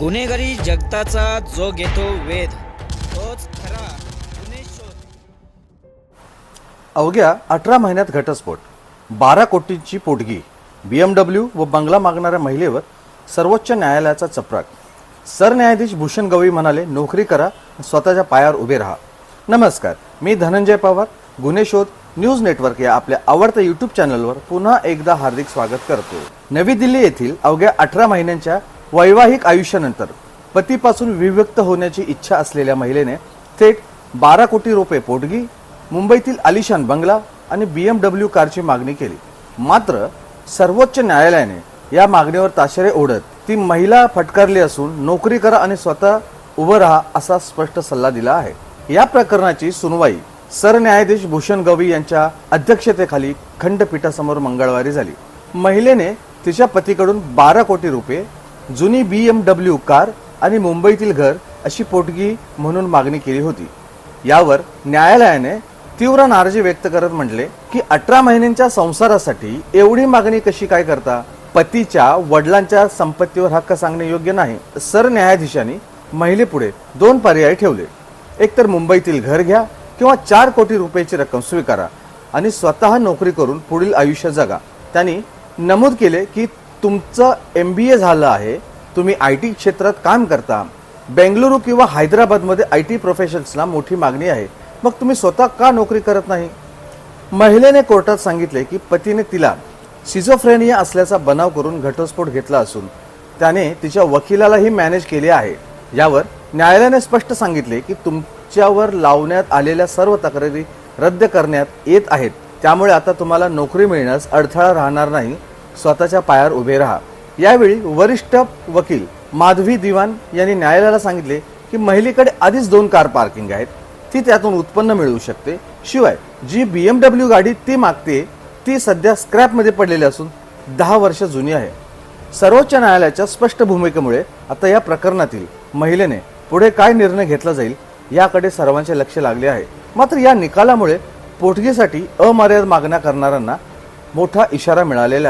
गुन्हेगारी जगताचा जो घेतो वेध तोच खरा गुन्हे शोध. अवघ्या अठरा महिन्यात घटस्फोट. बारा कोटींची पोटगी. बी एम डब्ल्यू व बंगला मागणाऱ्या महिलेवर सर्वोच्च न्यायालयाचा चपराक. सरन्यायाधीश भूषण गवई म्हणाले नोकरी करा स्वतःच्या पायावर उभे राहा. नमस्कार मी धनंजय पवार गुन्हे शोध न्यूज नेटवर्क या आपल्या आवडत्या युट्यूब चॅनलवर पुन्हा एकदा हार्दिक स्वागत करतो. नवी दिल्ली येथील अवघ्या अठरा महिन्यांच्या वैवाहिक आयुष्यानंतर पतीपासून विभक्त होण्याची इच्छा असलेल्या महिलेने थेट बारा कोटी रुपये पोटगी मुंबईतील आलिशान बंगला आणि बी एम डब्ल्यू कारची मागणी केली. मात्र सर्वोच्च न्यायालयाने या मागणीवर ताशेरे ओढत ती महिला फटकारली असून नोकरी करा आणि स्वतः उभं राहा असा स्पष्ट सल्ला दिला आहे. या प्रकरणाची सुनवाई सरन्यायाधीश भूषण गवई यांच्या अध्यक्षतेखाली खंडपीठासमोर मंगळवारी झाली. महिलेने तिच्या पतीकडून बारा कोटी रुपये जुनी बी एम डब्ल्यू कार आणि मुंबईतील घर अशी पोटगी म्हणून मागणी केली होती. यावर न्यायालयाने तीव्र नाराजी व्यक्त करत म्हटले की अठरा महिन्यांच्या संसारासाठी एवढी मागणी कशी काय करता? पतीच्या वडिलांच्या संपत्तीवर हक्क सांगणे योग्य नाही सरन्यायाधीशांनी महिलेपुढे दोन पर्याय ठेवले. एकतर मुंबईतील घर घ्या किंवा चार कोटी रुपयाची रक्कम स्वीकारा आणि स्वतः नोकरी करून पुढील आयुष्य जगा. त्यांनी नमूद केले की तुमचं एम बी ए झालं आहे तुम्ही आय टी क्षेत्रात काम करता बेंगलुरू किंवा हैदराबादमध्ये आय टी प्रोफेशन्सला मोठी मागणी आहे मग तुम्ही स्वतः का नोकरी करत नाही? महिलेने कोर्टात सांगितले की पतीने तिला सिझोफ्रेनिया असल्याचा बनाव करून घटस्फोट घेतला असून त्याने तिच्या वकिलालाही मॅनेज केले आहे. यावर न्यायालयाने स्पष्ट सांगितले की तुमच्यावर लावण्यात आलेल्या सर्व तक्रारी रद्द करण्यात येत आहेत त्यामुळे आता तुम्हाला नोकरी मिळण्यास अडथळा राहणार नाही स्वतःच्या पायावर उभे राहा. यावेळी वरिष्ठ वकील माधवी दिवान यांनी न्यायालयाला सांगितले की महिलेकडे आधीच दोन कार पार्किंग आहेत. ती त्यातून उत्पन्न मिळवू शकते. शिवाय जी बी एम डब्ल्यू गाडी ती मागते ती सध्या स्क्रॅपमध्ये पडलेली असून दहा वर्ष जुनी आहे. सर्वोच्च न्यायालयाच्या स्पष्ट भूमिकेमुळे आता या प्रकरणातील महिलेने पुढे काय निर्णय घेतला जाईल याकडे सर्वांचे लक्ष लागले आहे. मात्र या निकालामुळे पोटगीसाठी अमर्याद मागण्या करणाऱ्यांना मोठा इशारा मिळालेला आहे.